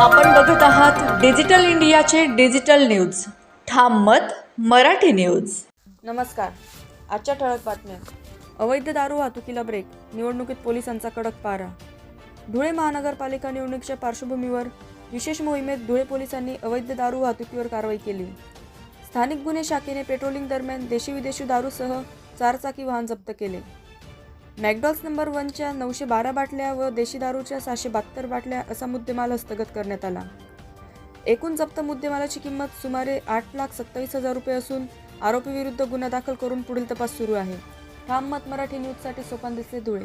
आपण बघत आहात डिजिटल इंडियाचे डिजिटल न्यूज. ठाम मत मराठी न्यूज. नमस्कार. आजच्या ठळक बातम्या. अवैध दारू वाहतुकीला ब्रेक निवडणुकीत पोलिसांचा कडक पारा. धुळे महानगरपालिका निवडणुकीच्या पार्श्वभूमीवर विशेष मोहिमेत धुळे पोलिसांनी अवैध दारू वाहतुकीवर कारवाई केली. स्थानिक गुन्हे शाखेने पेट्रोलिंग दरम्यान देशी विदेशी दारूसह चारचाकी वाहन जप्त केले. मॅकडॉल्स नंबर वनच्या नऊशे बारा बाटल्या व देशी दारूच्या सहाशे बहात्तर बाटल्या असा मुद्देमाल हस्तगत करण्यात आला. एकूण जप्त मुद्देमालाची किंमत सुमारे आठ लाख सत्तावीस हजार रुपये असून आरोपीविरुद्ध गुन्हा दाखल करून पुढील तपास सुरू आहे. ठाम मत मराठी न्यूजसाठी सोपान दिसले धुळे.